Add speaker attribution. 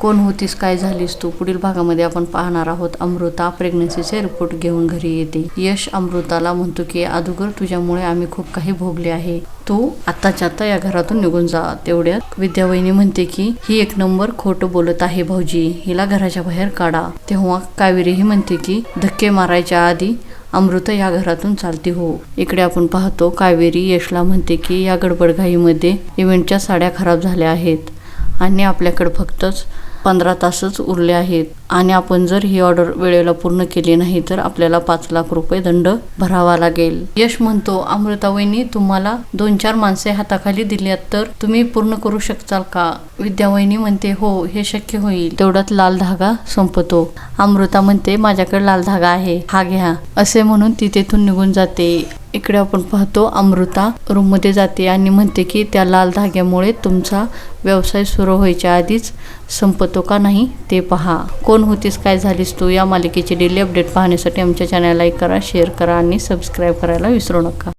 Speaker 1: कोण होतीस काय झालीस तू? पुढील भागामध्ये आपण पाहणार आहोत अमृता. प्रेग्नन्सीचे रिपोर्ट घेऊन घरी येते. यश अमृताला म्हणतो की अगोदर तुझ्यामुळे आम्ही खूप काही भोगले आहे. तू आताच्या आता या घरातून निघून जा. तेवढ्यात विद्यावहिनी म्हणते की ही एक नंबर खोट बोलत आहे भाऊजी. हिला घराच्या बाहेर काढा. तेव्हा कावेरी ही म्हणते की धक्के मारायच्या आधी अमृता या घरातून चालती हो. इकडे आपण पाहतो कावेरी यशला म्हणते की या गडबडघाईमध्ये इव्हेंटच्या साड्या खराब झाल्या आहेत. आणि आपल्याकडे फक्तच पंधरा तासच उरले आहेत. आणि आपण जर ही ऑर्डर वेळेला पूर्ण केली नाही तर आपल्याला पाच लाख रुपये दंड भरावा लागेल. यश म्हणतो अमृतावहिनी तुम्हाला दोन चार माणसे हाताखाली दिल्यात तर तुम्ही पूर्ण करू शकताल का? विद्यावहिनी म्हणते हो हे शक्य होईल. तेवढ्यात लाल धागा संपतो. अमृता म्हणते माझ्याकडे लाल धागा आहे हा घ्या. असे म्हणून ती तेथून निघून जाते. इकडे आपण पाहतो अमृता रूममध्ये जाते आणि म्हणते की त्या लाल धाग्यामुळे तुमचा व्यवसाय सुरू व्हायच्या आधीच संपतो का नाही ते पहा. कोण होतीस काय झालीस तू या मालिकेचे डेली अपडेट पाहण्यासाठी आमच्या चॅनल लाईक करा शेअर करा आणि सबस्क्राईब करायला विसरू नका.